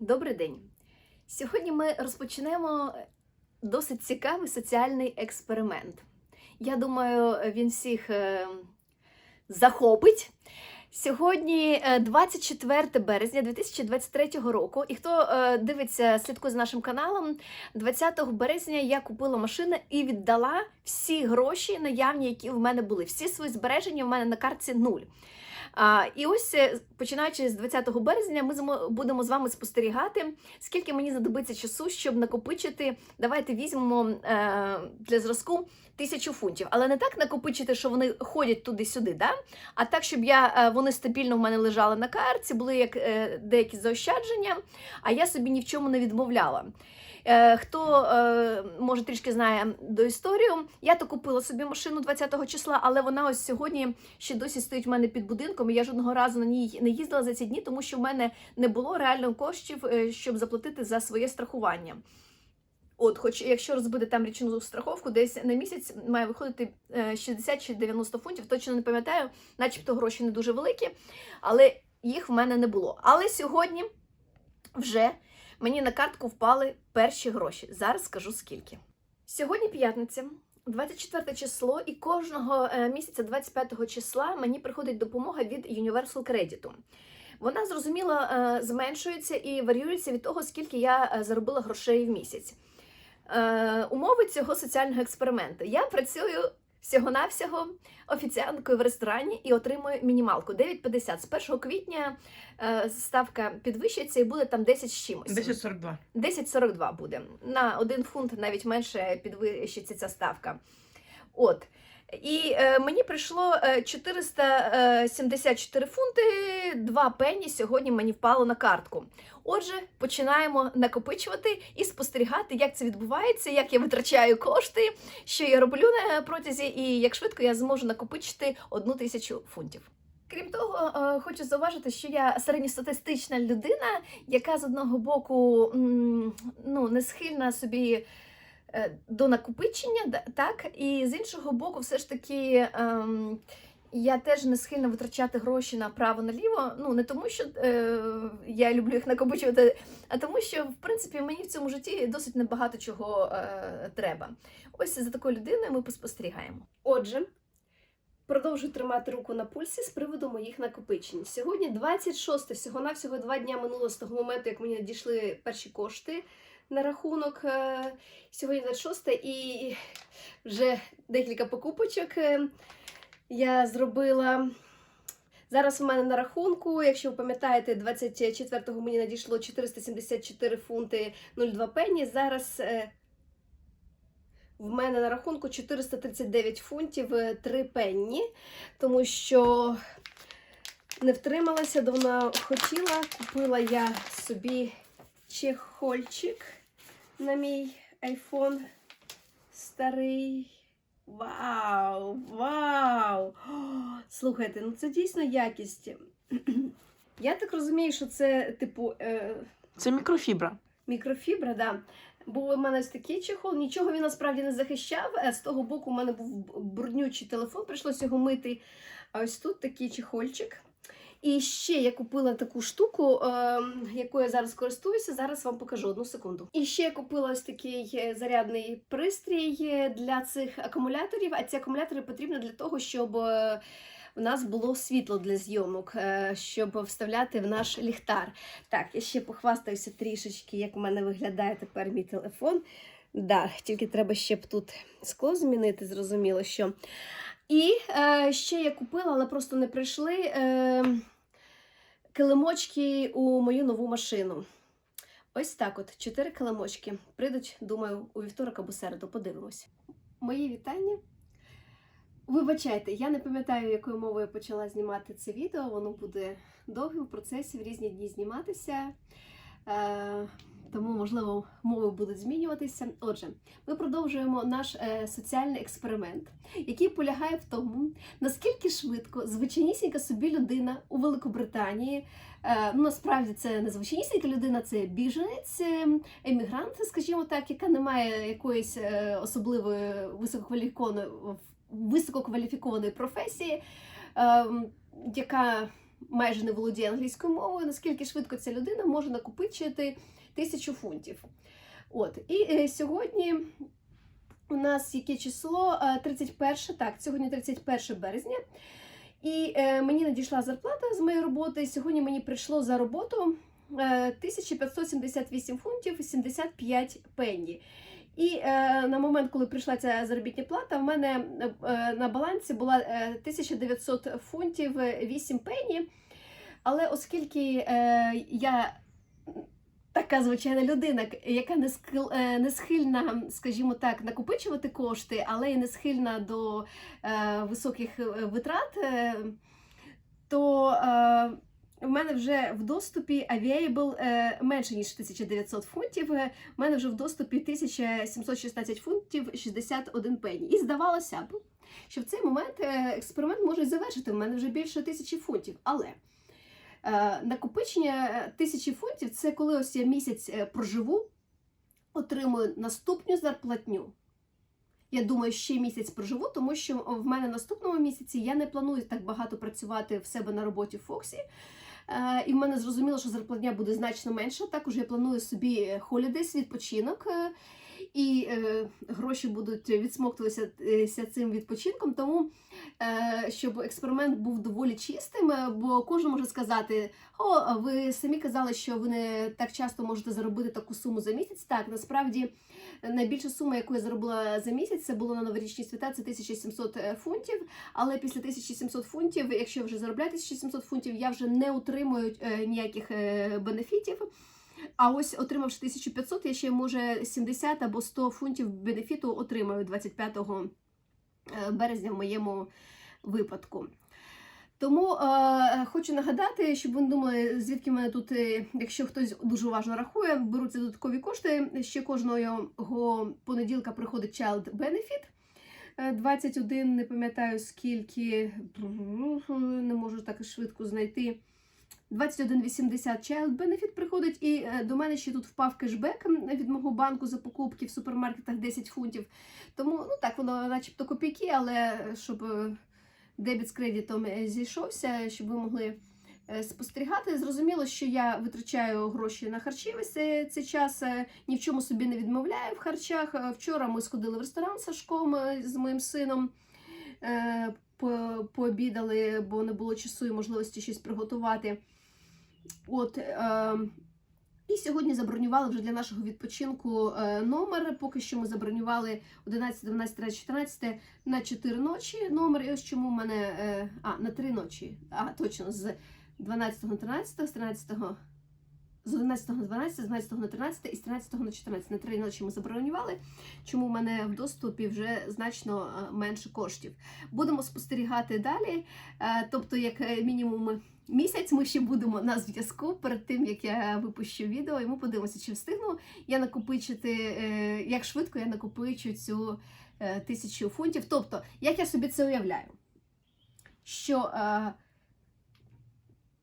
Добрий день. Сьогодні ми розпочнемо досить цікавий соціальний експеримент. Я думаю, він всіх е, захопить. Сьогодні е, 24 березня 2023 року. І хто е, дивиться, слідкує за нашим каналом, 20 березня я купила машину і віддала всі гроші наявні, які в мене були. Всі свої збереження в мене на картці нуль. І ось е, починаючи з 20 березня, ми будемо з вами спостерігати, скільки мені знадобиться часу, щоб накопичити. Давайте візьмемо е, для зразку тисячу фунтів. Але не так накопичити, що вони ходять туди-сюди, да? а так, щоб я, е, вони стабільно в мене лежали на картці, були як деякі заощадження, а я собі ні в чому не відмовляла. Е, Хто е, може трішки знає до історію, я то купила собі машину 20 числа, але вона ось сьогодні ще досі стоїть в мене під будинком. і Я жодного разу на ній не їздила за ці дні, тому що в мене не було реально коштів, е, щоб заплатити за своє страхування. От, хоч якщо розбити там річну страховку, десь на місяць має виходити е, 60 чи 90 фунтів, точно не пам'ятаю, начебто гроші не дуже великі, але їх в мене не було. Але сьогодні вже мені на картку впали перші гроші. Зараз скажу скільки. Сьогодні п'ятниця, 24 число, і кожного е, місяця, 25 числа, мені приходить допомога від Universal Credit. Вона зрозуміло е, зменшується і варіюється від того, скільки я е, заробила грошей в місяць. Умови цього соціального експерименту. Я працюю всього-навсього офіціанткою в ресторані і отримую мінімалку 9,50. З 1 квітня е, ставка підвищиться і буде там 10 з чимось. 1042. 10,42 буде. На 1 фунт навіть менше підвищиться ця ставка. От. І е, мені прийшло е, 474 фунти, 2 пені сьогодні мені впало на картку. Отже, починаємо накопичувати і спостерігати, як це відбувається, як я витрачаю кошти, що я роблю на протязі, і як швидко я зможу накопичити одну тисячу фунтів. Крім того, е, хочу зауважити, що я середньостатистична людина, яка з одного боку ну, не схильна собі е, до накопичення, так, і з іншого боку, все ж таки. ем, я теж не схильна витрачати гроші направо наліво. Ну не тому, що е, я люблю їх накопичувати, а тому, що в принципі мені в цьому житті досить небагато чого е, треба. Ось за такою людиною ми поспостерігаємо. Отже, продовжую тримати руку на пульсі з приводу моїх накопичень. Сьогодні 26, всього навсього два дня минуло з того моменту, як мені надійшли перші кошти на рахунок. Е, Сьогодні 26 і вже декілька покупочок е, я зробила. Зараз у мене на рахунку, якщо ви пам'ятаєте, 24-го мені надійшло 474 фунти 02 пенні. Зараз е, в мене на рахунку 439 фунтів 3 пенні, тому що не втрималася, давно хотіла. Купила я собі чехольчик на мій айфон старий. Вау! Вау! О, слухайте, ну це дійсно якість. Я так розумію, що це, типу, е, Це мікрофібра. Мікрофібра, да. Був у мене ось такий чехол, нічого він насправді не захищав. Е, З того боку, у мене був бруднючий телефон, прийшлося його мити. А ось тут такий чехольчик. І ще я купила таку штуку, е, якою я зараз користуюся. Зараз вам покажу одну секунду. І ще я купила ось такий е, зарядний пристрій е, для цих акумуляторів. А ці акумулятори потрібні для того, щоб. е, у нас було світло для зйомок, е, щоб вставляти в наш ліхтар. Так, я ще похвастаюся трішечки, як у мене виглядає тепер мій телефон. Да, тільки треба ще б тут скло змінити, зрозуміло, що. І е, ще я купила, але просто не прийшли е, килимочки у мою нову машину. Ось так от, чотири килимочки. Прийдуть, думаю, у вівторок або середу, подивимось. Мої вітання. Вибачайте, я не пам'ятаю, якою мовою я почала знімати це відео. Воно буде довгим в процесі в різні дні зніматися. Е, тому, можливо, мови будуть змінюватися. Отже, ми продовжуємо наш е, соціальний експеримент, який полягає в тому, наскільки швидко звичайнісінька собі людина у Великобританії. е, Ну, насправді це не звичайнісінька людина, це біженець, е, емігрант, скажімо так, яка не має якоїсь е, особливої висококваліфікованої висококваліфікованої професії, ем, яка майже не володіє англійською мовою, наскільки швидко ця людина може накопичити тисячу фунтів. От, і е, сьогодні у нас яке число? Е, 31, так, сьогодні 31 березня. І е, мені надійшла зарплата з моєї роботи. Сьогодні мені прийшло за роботу е, 1578 фунтів 75 пенні. І е, на момент, коли прийшла ця заробітня плата, в мене е, на балансі була е, 1900 фунтів е, 8 пенні. Але оскільки е, я така звичайна людина, яка не схил, е, не схильна, скажімо так, накопичувати кошти, але й не схильна до е, високих е, витрат, е, то е, в мене вже в доступі available е, менше ніж 1900 фунтів. е, В мене вже в доступі 1716 фунтів 61 пені. І здавалося б, що в цей момент е, експеримент може завершити. В мене вже більше тисячі фунтів. Але е, накопичення е, тисячі фунтів це коли ось я місяць е, проживу, отримую наступну зарплатню. Я думаю, ще місяць проживу, тому що в мене наступному місяці я не планую так багато працювати в себе на роботі в Фоксі. Е, І в мене зрозуміло, що зарплатня буде значно менша. Також я планую собі холідейс, відпочинок, е, і е, гроші будуть відсмоктуватися е, цим відпочинком. Тому е, щоб експеримент був доволі чистим, е, бо кожен може сказати: О, ви самі казали, що ви не так часто можете заробити таку суму за місяць. Так, насправді найбільша сума, яку я заробила за місяць, це було на новорічні свята, це 1700 фунтів. Але після 1700 фунтів, якщо вже заробляю 1700 фунтів, я вже не отримую е, ніяких е, бенефітів. А ось отримавши 1500, я ще може 70 або 100 фунтів бенефіту отримаю 25 е, березня в моєму випадку. Тому е, хочу нагадати, щоб ви не думали, звідки мене тут, е, якщо хтось дуже уважно рахує, беруться додаткові кошти. Ще кожного понеділка приходить Child Benefit. Е, 21, не пам'ятаю скільки, не можу так швидко знайти. 21,80 Child Benefit приходить, і е, до мене ще тут впав кешбек від мого банку за покупки в супермаркетах 10 фунтів. Тому ну так воно начебто копійки, але щоб е, дебіт з кредитом е, зійшовся, щоб ви могли е, спостерігати. Зрозуміло, що я витрачаю гроші на харчі весь цей, час, е, ні в чому собі не відмовляю в харчах. Е, Вчора ми сходили в ресторан з Сашком е, з моїм сином. е, Пообідали, бо не було часу і можливості щось приготувати. От, е, і сьогодні забронювали вже для нашого відпочинку е, номер. Поки що ми забронювали 11, 12, 13, 14 на 4 ночі номер. І ось чому в мене е, а, на 3 ночі. А, точно, з 12 на 13, з 13 з 11 на 12, з 12 на 13 і з 13 на 14. На 3 ночі ми забронювали, чому в мене в доступі вже значно е, менше коштів. Будемо спостерігати далі. Е, Тобто, як мінімум місяць ми ще будемо на зв'язку перед тим, як я випущу відео, і ми подивимося, чи встигну я накопичити, е, як швидко я накопичу цю е, тисячу фунтів. Тобто, як я собі це уявляю, що е,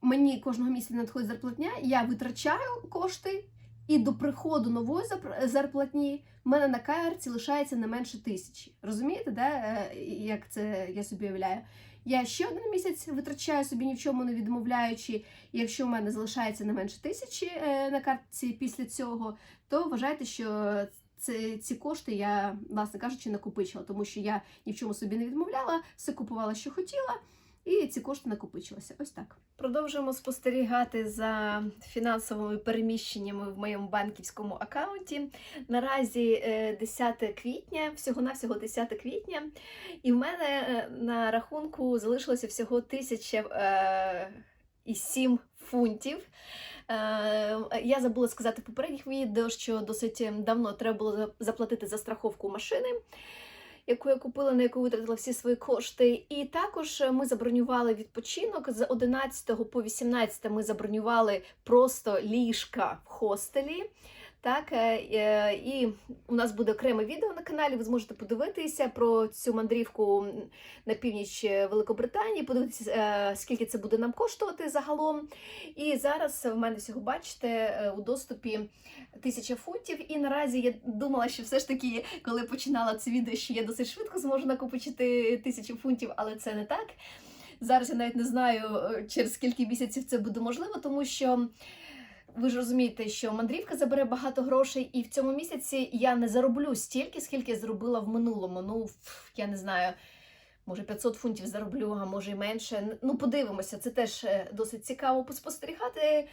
мені кожного місяця надходить зарплатня, я витрачаю кошти, і до приходу нової зарплатні в мене на каєрці лишається не менше тисячі. Розумієте, да? як це я собі уявляю? Я ще один місяць витрачаю собі ні в чому не відмовляючи. Якщо в мене залишається не менше тисячі е, на картці після цього, то вважайте, що це, ці кошти я, власне кажучи, накопичила, тому що я ні в чому собі не відмовляла, все купувала, що хотіла. І ці кошти накопичилися. Ось так. Продовжуємо спостерігати за фінансовими переміщеннями в моєму банківському аккаунті. Наразі е, 10 квітня, всього-навсього 10 квітня, і в мене е, на рахунку залишилося всього тисяча е, і сім фунтів. Е, Я забула сказати в попередніх відео, що досить давно треба було заплатити за страховку машини. Яку я купила, на яку витратила всі свої кошти. І також е, ми забронювали відпочинок з 11 по 18 ми забронювали просто ліжка в хостелі. Так, е, е, і у нас буде окреме відео на каналі. Ви зможете подивитися про цю мандрівку на північ Великобританії, подивитися, е, скільки це буде нам коштувати загалом. І зараз в мене всього бачите е, у доступі тисяча фунтів. І наразі я думала, що все ж таки, коли починала це відео, що я досить швидко зможу накопичити тисячу фунтів, але це не так. Зараз я навіть не знаю, е, через скільки місяців це буде можливо, тому що ви ж розумієте, що мандрівка забере багато грошей, і в цьому місяці я не зароблю стільки, скільки зробила в минулому. Ну, я не знаю. Може, 500 фунтів зароблю, а може й менше. Ну, подивимося, це теж е, досить цікаво поспостерігати.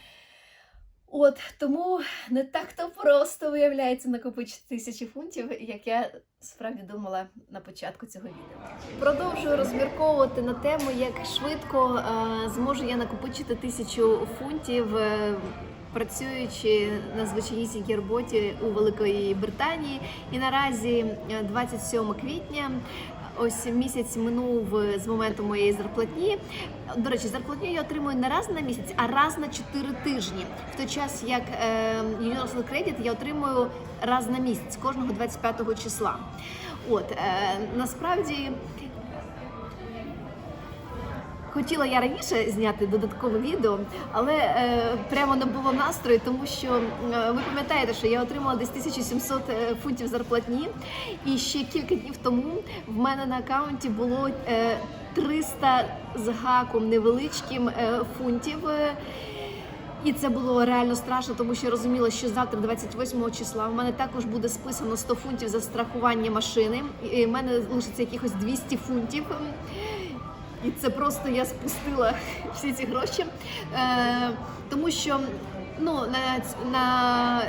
От тому не так то просто виявляється накопичити тисячі фунтів, як я справді думала на початку цього відео. Продовжую розмірковувати на тему, як швидко е, зможу я накопичити тисячу фунтів, е, працюючи на звичайнісінькій роботі у Великої Британії. І наразі е, 27 квітня. Ось місяць минув е, з моменту моєї зарплатні. До речі, зарплатню я отримую не раз на місяць, а раз на 4 тижні. В той час як е, Universal Credit я отримую раз на місяць, кожного 25 числа. От е, насправді. Хотіла я раніше зняти додаткове відео, але е, прямо не було настрою, тому що е, ви пам'ятаєте, що я отримала десь 1700 е, фунтів зарплатні, і ще кілька днів тому в мене на аккаунті було е, 300 з гаком невеличким е, фунтів. І це було реально страшно, тому що я розуміла, що завтра, 28 числа, в мене також буде списано 100 фунтів за страхування машини. І в мене лишиться якихось 200 фунтів. І це просто я спустила всі ці гроші. Е, тому що ну, на, на,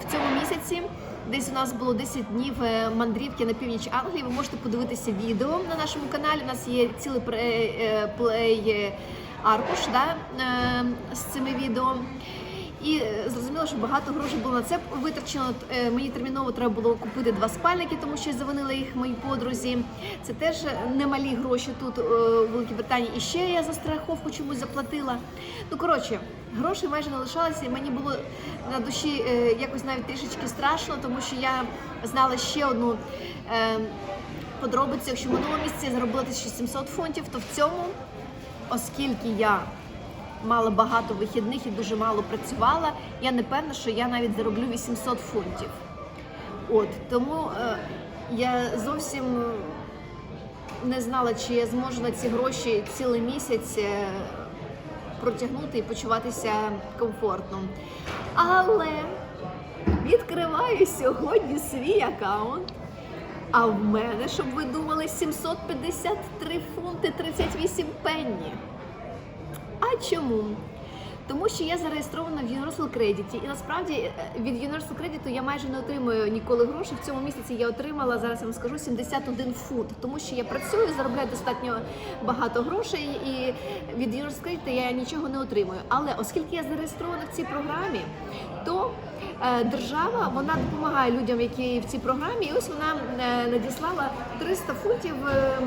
в цьому місяці десь у нас було 10 днів е, мандрівки на північ Англії. Ви можете подивитися відео на нашому каналі. У нас є цілий плей, е, е, аркуш да, з цими відео. І е, зрозуміло, що багато грошей було на це витрачено. Е, Мені терміново треба було купити два спальники, тому що завинили їх моїй подрузі. Це теж немалі гроші тут е, у Великій Британії. І ще я за страховку чомусь заплатила. Ну коротше, грошей майже не лишалося. і Мені було на душі якось навіть трішечки страшно, тому що я знала ще одну. Подробицю, якщо в минулому місяці я заробила 1700 фунтів, то в цьому, оскільки я мала багато вихідних і дуже мало працювала. Я не певна, що я навіть зароблю 800 фунтів. От тому е, я зовсім не знала, чи я зможу на ці гроші цілий місяць е, протягнути і почуватися комфортно. Але відкриваю сьогодні свій аккаунт. А в мене, щоб ви думали, 753 фунти 38 пенні. А чому? Тому що я зареєстрована в Universal Credit, і насправді е, від Universal Credit я майже не отримую ніколи грошей. В цьому місяці я отримала зараз. Я вам скажу 71 фунт, тому що я працюю, заробляю достатньо багато грошей, і від Universal Credit я нічого не отримую. Але оскільки я зареєстрована в цій програмі, то е, держава вона допомагає людям, які в цій програмі. І ось вона е, надіслала 300 фунтів, е,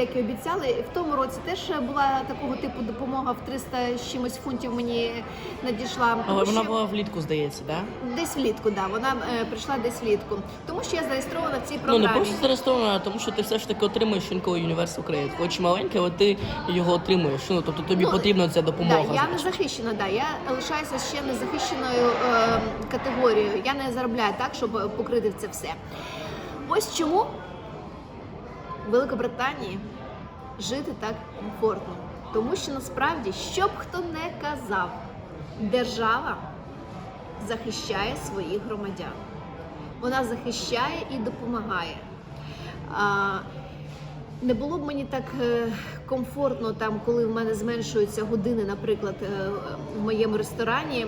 як і обіцяли. В тому році теж була такого типу допомога в 300 з чимось фунтів мені надійшла. Але вона була влітку, здається, да? Десь влітку, да, вона е, прийшла десь влітку. Тому що я зареєстрована в цій Ну програмі. не просто зареєстрована, а тому що ти все ж таки отримуєш інколи Universal Credit. Хоч маленький, але ти його отримуєш. Ну тобто тобі Ну, потрібна ця допомога. Да, я не захищена, да. Я лишаюся ще незахищеною е, категорією. Я не заробляю так, щоб покрити це все. Ось чому Великобританії жити так комфортно. Тому що насправді, що б хто не казав, держава захищає своїх громадян. Вона захищає і допомагає. Не було б мені так е, комфортно, там, коли в мене зменшуються години, наприклад, е, в моєму ресторані.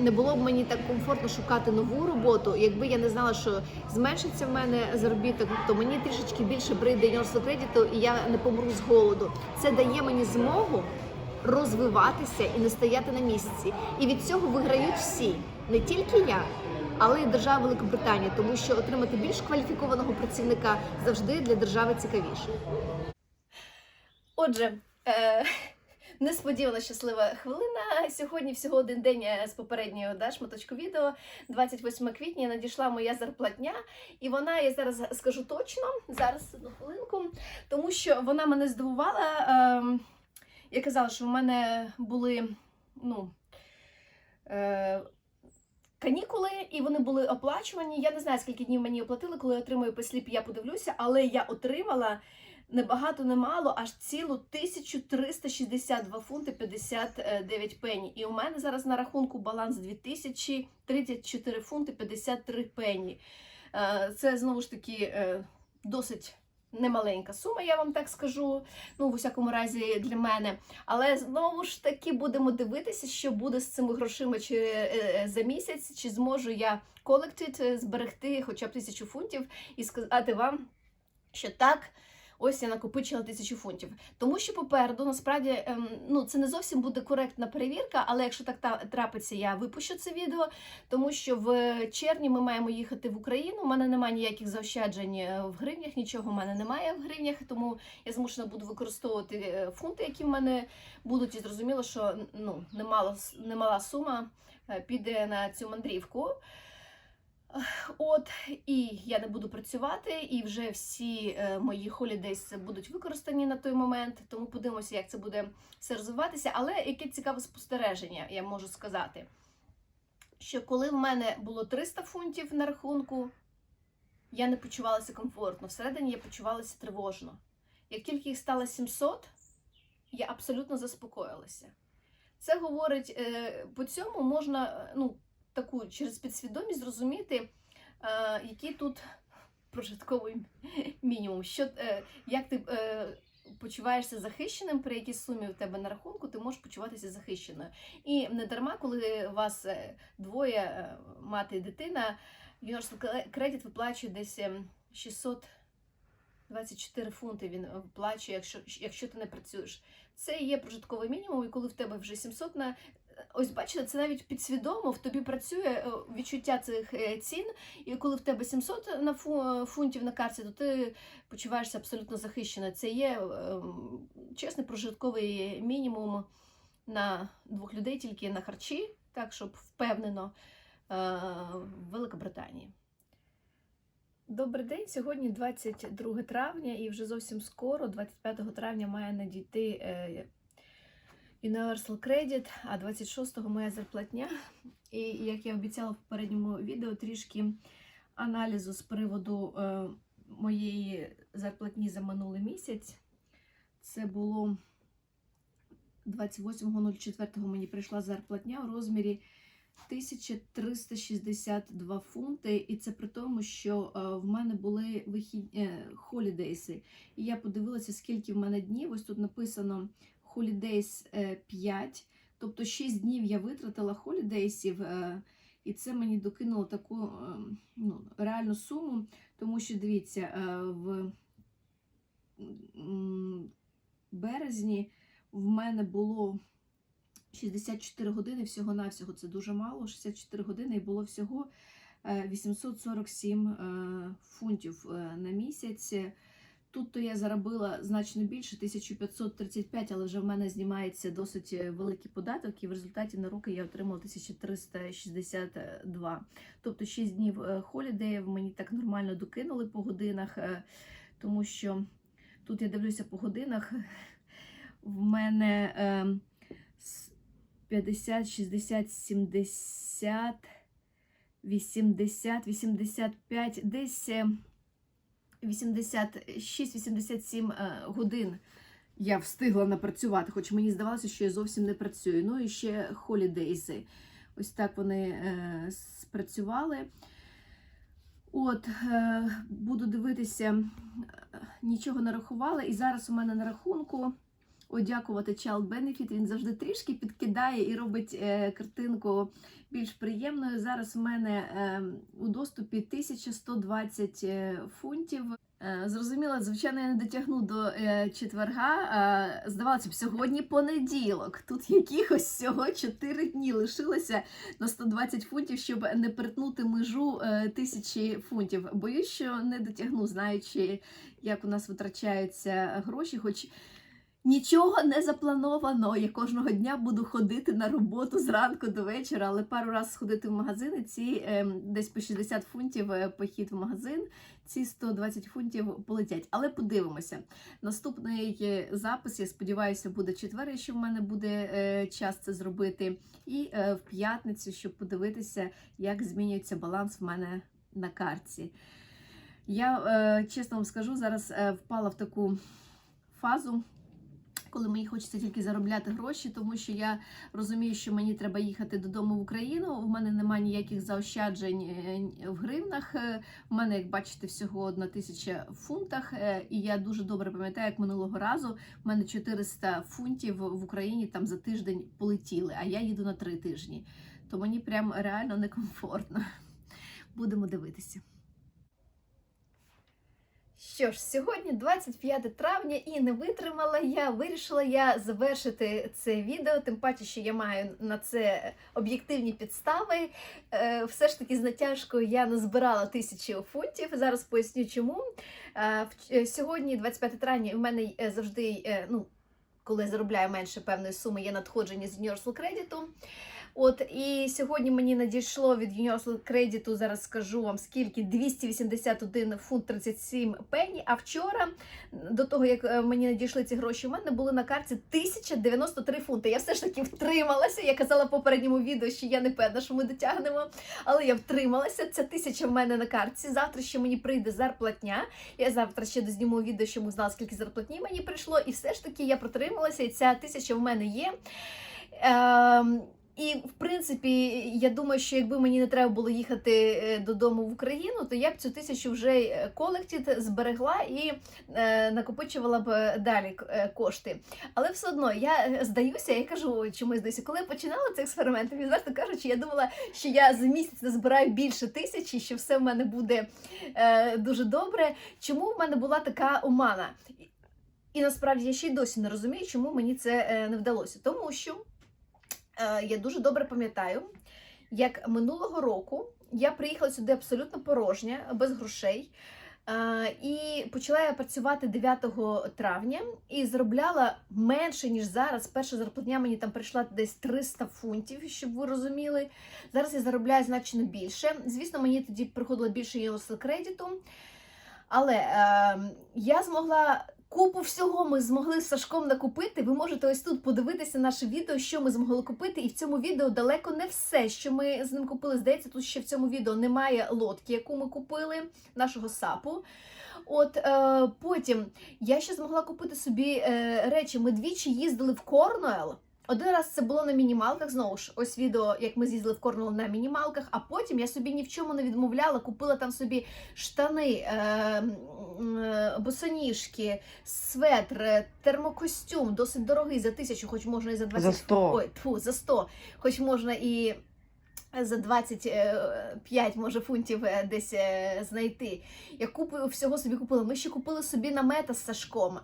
Не було б мені так комфортно шукати нову роботу, якби я не знала, що зменшиться в мене заробіток, то мені трішечки більше прийде Universal кредиту, і я не помру з голоду. Це дає мені змогу розвиватися і не стояти на місці. І від цього виграють всі, не тільки я, але й держава Великобританія, тому що отримати більш кваліфікованого працівника завжди для держави цікавіше. Отже, е, несподівано щаслива хвилина. Сьогодні всього один день е, з попередньої да, шматочку відео. 28 квітня надійшла моя зарплатня, і вона, я зараз скажу точно, зараз одну хвилинку, тому що вона мене здивувала. Е, я казала, що в мене були, ну. Е, Канікули, і вони були оплачувані. Я не знаю, скільки днів мені оплатили, коли я отримую посліп, я подивлюся, але я отримала не багато, не мало, аж цілу 1362 фунти 59 пені. І у мене зараз на рахунку баланс 2034 фунти 53 пені. Е, Це знову ж таки е, досить немаленька сума, я вам так скажу. Ну, в усякому разі, для мене. Але знову ж таки будемо дивитися, що буде з цими грошима чи е, за місяць, чи зможу я collected, зберегти хоча б тисячу фунтів і сказати вам, що так. Ось я накопичила тисячу фунтів. Тому що попереду насправді ем, ну це не зовсім буде коректна перевірка, але якщо так та- трапиться, я випущу це відео, тому що в червні ми маємо їхати в Україну. У мене немає ніяких заощаджень е, в гривнях, нічого в мене немає в гривнях, тому я змушена буду використовувати е, фунти, які в мене будуть. І зрозуміло, що ну немало немала сума е, піде на цю мандрівку. От і я не буду працювати, і вже всі е, мої холідейс будуть використані на той момент. Тому подивимося, як це буде все розвиватися. Але яке цікаве спостереження, я можу сказати, що коли в мене було 300 фунтів на рахунку, я не почувалася комфортно. Всередині я почувалася тривожно. Як тільки їх стало 700, я абсолютно заспокоїлася. Це говорить е, по цьому можна е, ну, таку через підсвідомість зрозуміти, е, який тут прожитковий мінімум. Що, е, як ти е, почуваєшся захищеним при якійсь сумі у тебе на рахунку, ти можеш почуватися захищеною. І не дарма, коли вас двоє, мати і дитина, Universal Credit виплачує десь ем, 624 фунти він е, виплачує, якщо, якщо ти не працюєш. Це є прожитковий мінімум, і коли в тебе вже 700 на ось бачите, це навіть підсвідомо в тобі працює е, відчуття цих е, цін. І коли в тебе 700 на фу- фунтів на карті, то ти почуваєшся абсолютно захищено. Це є е, чесний прожитковий мінімум на двох людей, тільки на харчі, так щоб впевнено е, в Великобританії. Добрий день. Сьогодні 22 травня, і вже зовсім скоро, 25 травня, має надійти е, Universal Credit, а 26-го моя зарплатня. І як я обіцяла в попередньому відео, трішки аналізу з приводу е, моєї зарплатні за минулий місяць. Це було 28.04 мені прийшла зарплатня у розмірі 1362 фунти, і це при тому, що е, в мене були вихід... е, холідейси. І я подивилася, скільки в мене днів. Ось тут написано Holidays е, 5, тобто 6 днів я витратила холідейсів, е, і це мені докинуло таку е, ну, реальну суму, тому що дивіться, е, в березні в мене було 64 години всього-навсього, це дуже мало, 64 години і було всього е, 847 е, фунтів е, на місяць. Тут то я заробила значно більше 1535, але вже в мене знімається досить е, великий податок, і в результаті на руки я отримала 1362. Тобто 6 днів е, холідеїв мені так нормально докинули по годинах, е, тому що тут я дивлюся по годинах. В мене е, 50, 60, 70, 80, 85, десь. Е, 86-87 е, годин я встигла напрацювати, хоч мені здавалося, що я зовсім не працюю. Ну і ще холідейзи. Ось так вони е, спрацювали. От, е, буду дивитися, нічого не рахувала. І зараз у мене на рахунку. О, дякувати Child Benefit. Він завжди трішки підкидає і робить е, картинку більш приємною. Зараз у мене е, у доступі 1120 е, фунтів. Зрозуміло, звичайно, я не дотягну до четверга. Здавалося б, сьогодні понеділок. Тут якихось всього 4 дні лишилося на 120 фунтів, щоб не перетнути межу тисячі фунтів. Боюсь, що не дотягну, знаючи, як у нас витрачаються гроші, хоч. Нічого не заплановано. Я кожного дня буду ходити на роботу зранку до вечора, але пару разів сходити в магазин, і ці ем, десь по 60 фунтів е, похід в магазин, ці 120 фунтів полетять. Але подивимося. Наступний е, запис, я сподіваюся, буде четвер, якщо в мене буде е, час це зробити. І е, в п'ятницю, щоб подивитися, як змінюється баланс в мене на карті. Я е, чесно вам скажу, зараз е, впала в таку фазу, коли мені хочеться тільки заробляти гроші, тому що я розумію, що мені треба їхати додому в Україну. У мене немає ніяких заощаджень е, в гривнах. Е, У мене, як бачите, всього одна тисяча фунтах. Е, І я дуже добре пам'ятаю, як минулого разу у мене 400 фунтів в Україні там за тиждень полетіли, а я їду на три тижні. То мені прям реально некомфортно. Будемо дивитися. Що ж, сьогодні 25 травня і не витримала я. Вирішила я завершити це відео, тим паче, що я маю на це об'єктивні підстави. Е, все ж таки з натяжкою я назбирала тисячу фунтів. Зараз поясню чому. Е, е, сьогодні, 25 травня, в мене завжди, ну, коли заробляю менше певної суми, є надходження з Universal Credit. От і сьогодні мені надійшло від Universal Credit, зараз скажу вам скільки 281 фунт 37 пені. А вчора, до того як е, мені надійшли ці гроші, у мене були на карті 1093 фунти. Я все ж таки втрималася. Я казала в попередньому відео, що я не певна, що ми дотягнемо, але я втрималася. Ця тисяча в мене на картці. Завтра ще мені прийде зарплатня. Я завтра ще дозніму відео, щоб ми знали, скільки зарплатні мені прийшло. І все ж таки я протрималася, і ця тисяча в мене є. Ем, і в принципі, я думаю, що якби мені не треба було їхати е, додому в Україну, то я б цю тисячу вже колектід зберегла і е, накопичувала б е, далі кошти. Але все одно я здаюся, я кажу, чому я здаюся. Коли я починала цей експеримент, відверто кажучи, я думала, що я за місяць назбираю більше тисячі, що все в мене буде дуже добре. Чому в мене була така омана? І- насправді я ще й досі не розумію, чому мені це не вдалося. Тому що я дуже добре пам'ятаю, як минулого року я приїхала сюди абсолютно порожня, без грошей. Е, І почала я працювати 9 травня і заробляла менше, ніж зараз. Перша зарплатня мені там прийшла десь 300 фунтів, щоб ви розуміли. Зараз я заробляю значно більше. Звісно, мені тоді приходило більше Universal кредиту. Але е, я змогла купу всього ми змогли з Сашком накупити. Ви можете ось тут подивитися наше відео, що ми змогли купити. І в цьому відео далеко не все, що ми з ним купили. Здається, тут ще в цьому відео немає лодки, яку ми купили, нашого сапу. От е, потім я ще змогла купити собі е, речі. Ми двічі їздили в Корнуел. Один раз це було на мінімалках. Знову ж, ось відео, як ми з'їздили в Корнуел на мінімалках. А потім я собі ні в чому не відмовляла, купила там собі штани, е, е, босоніжки, светр, е, термокостюм, досить дорогий за тисячу, хоч можна і за 20 За 100. Ой, тьфу, за 100, хоч можна і за 25, може, фунтів е, десь е, знайти. Я купу всього собі купила. Ми ще купили собі намета з Сашком.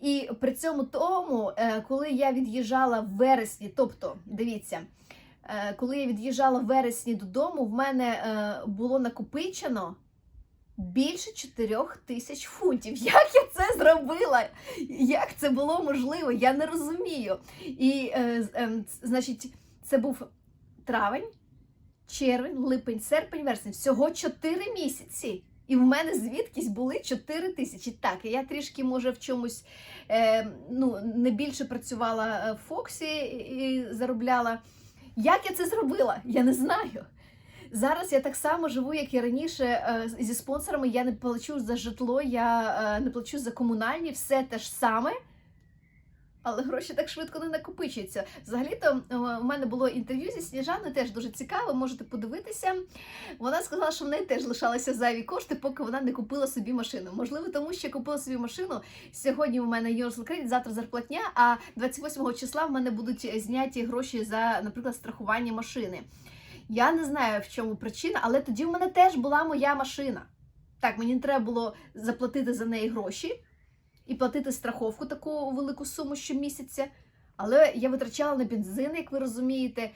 І при цьому тому, е, коли я від'їжджала в вересні, тобто, дивіться, е, коли я від'їжджала в вересні додому, в мене е, було накопичено більше 4 тисяч фунтів. Як я це зробила? Як це було можливо? Я не розумію. І, е, ем, значить, це був травень, червень, липень, серпень, вересень. Всього 4 місяці. І в мене звідкись були 4 тисячі. Так, я трішки, може, в чомусь е, ну, не більше працювала е, в Фоксі і заробляла. Як я це зробила? Я не знаю. Зараз я так само живу, як і раніше, е, зі спонсорами. Я не плачу за житло, я е, не плачу за комунальні, все те ж саме. Але гроші так швидко не накопичуються. Взагалі-то е, у мене було інтерв'ю зі Сніжаною, теж дуже цікаве, можете подивитися. Вона сказала, що в неї теж лишалися зайві кошти, поки вона не купила собі машину. Можливо, тому що купила собі машину. Сьогодні у мене Universal Credit, завтра зарплатня, а 28 числа в мене будуть зняті гроші за, наприклад, страхування машини. Я не знаю, в чому причина, але тоді в мене теж була моя машина. Так, мені треба було заплатити за неї гроші і платити страховку таку велику суму щомісяця. Але я витрачала на бензин, як ви розумієте.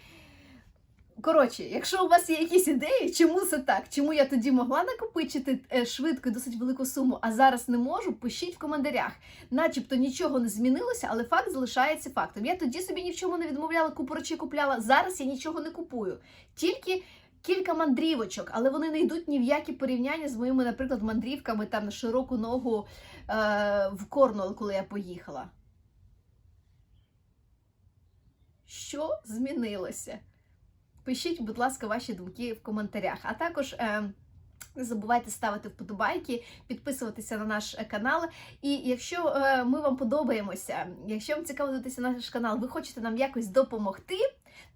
Коротше, якщо у вас є якісь ідеї, чому це так? Чому я тоді могла накопичити е, швидко і досить велику суму, а зараз не можу, пишіть в коментарях. Начебто нічого не змінилося, але факт залишається фактом. Я тоді собі ні в чому не відмовляла, купу речей купляла. Зараз я нічого не купую. Тільки кілька мандрівочок, але вони не йдуть ні в які порівняння з моїми, наприклад, мандрівками там на широку ногу е, в Корнуол, коли я поїхала. Що змінилося? Пишіть, будь ласка, ваші думки в коментарях. А також е, Не забувайте ставити вподобайки, підписуватися на наш е, канал. І якщо е, ми вам подобаємося, якщо вам цікаво дивитися наш канал, ви хочете нам якось допомогти,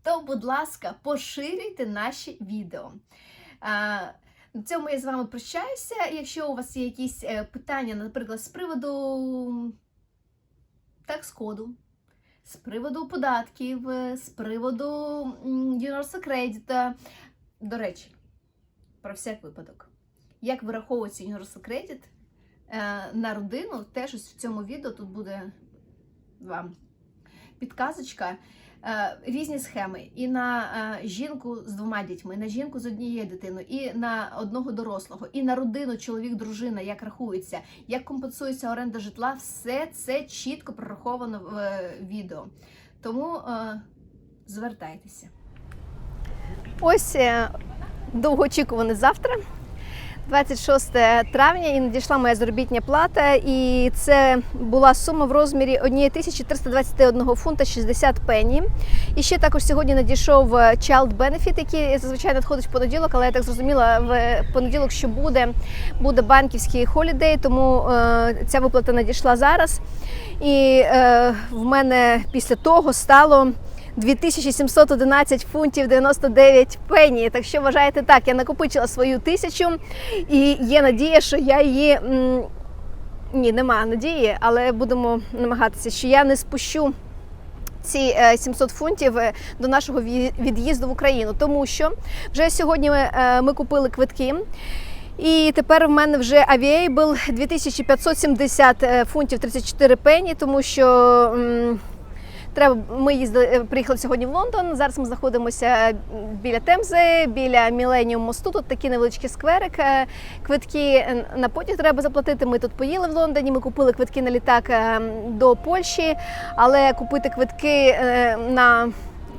то, будь ласка, поширюйте наші відео. На цьому я з вами прощаюся. Якщо у вас є якісь е, питання, наприклад, з приводу такс-коду, з приводу податків, з приводу Universal Credit, до речі, про всяк випадок. Як вираховується Universal Credit е, на родину, теж ось в цьому відео тут буде вам підказочка. Е, Різні схеми і на е, жінку з двома дітьми, на жінку з однією дитиною, і на одного дорослого, і на родину, чоловік, дружина, як рахується, як компенсується оренда житла, все це чітко прораховано в відео. Тому звертайтеся. Ось довгоочікуване завтра. 26 травня і надійшла моя заробітня плата, і це була сума в розмірі 1321 фунта 60 пені. І ще також сьогодні надійшов е, Child Benefit, який зазвичай надходить в понеділок, але я так зрозуміла, в понеділок, що буде, буде банківський холідей, тому е, ця виплата надійшла зараз. І е, в мене після того стало 2711 фунтів 99 пені. Так що вважаєте так, я накопичила свою тисячу, і є надія, що я її. Ні, нема надії, але будемо намагатися, що я не спущу ці е, 700 фунтів е, до нашого від'їзду в Україну, тому що вже сьогодні ми, е, ми купили квитки. І тепер в мене вже Aviable 2570 е, фунтів 34 пені, тому що треба. Ми їздили, е, приїхали сьогодні в Лондон. Зараз ми знаходимося е, біля Темзи, біля Міленіум мосту. Тут такі невеличкі скверик. Е, Квитки на потяг треба заплатити. Ми тут поїли в Лондоні. Ми купили квитки на літак е, до Польщі, але купити квитки на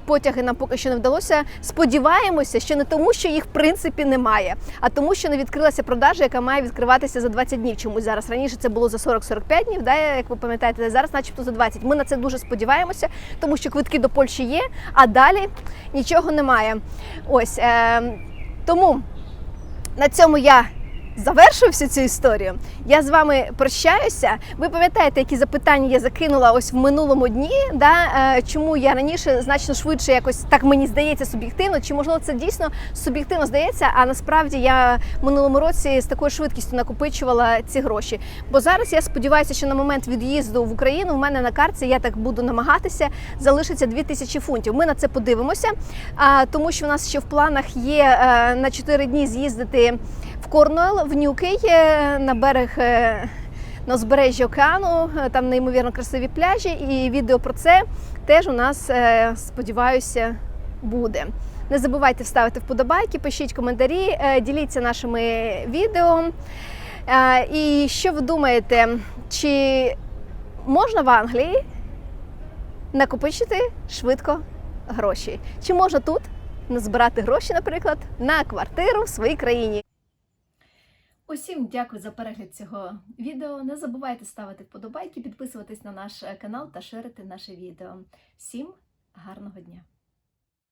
потяги нам поки що не вдалося. Сподіваємося, що не тому, що їх в принципі немає, а тому, що не відкрилася продажа, яка має відкриватися за 20 днів. Чомусь зараз раніше це було за 40-45 днів. Да, як ви пам'ятаєте, зараз, начебто, за 20. Ми на це дуже сподіваємося, тому що квитки до Польщі є, а далі нічого немає. Ось е, тому на цьому я. Завершую всю цю історію. Я з вами прощаюся. Ви пам'ятаєте, які запитання я закинула ось в минулому дні? Да? Е, Чому я раніше значно швидше якось так мені здається суб'єктивно? Чи можливо це дійсно суб'єктивно здається? А насправді я в минулому році з такою швидкістю накопичувала ці гроші. Бо зараз я сподіваюся, що на момент від'їзду в Україну в мене на карті я так буду намагатися залишиться 2000 фунтів. Ми на це подивимося, тому що в нас ще в планах є е, на 4 дні з'їздити в Корнуел, в Ньюкей, е, на берег. е, На узбережжі океану, е, там неймовірно красиві пляжі, і відео про це теж у нас, е, сподіваюся, буде. Не забувайте вставити вподобайки, пишіть коментарі, діліться нашими відео. І що ви думаєте, чи можна в Англії накопичити швидко гроші? Чи можна тут назбирати гроші, наприклад, на квартиру в своїй країні? Усім дякую за перегляд цього відео. Не забувайте ставити вподобайки, підписуватись на наш канал та ширити наше відео. Всім гарного дня!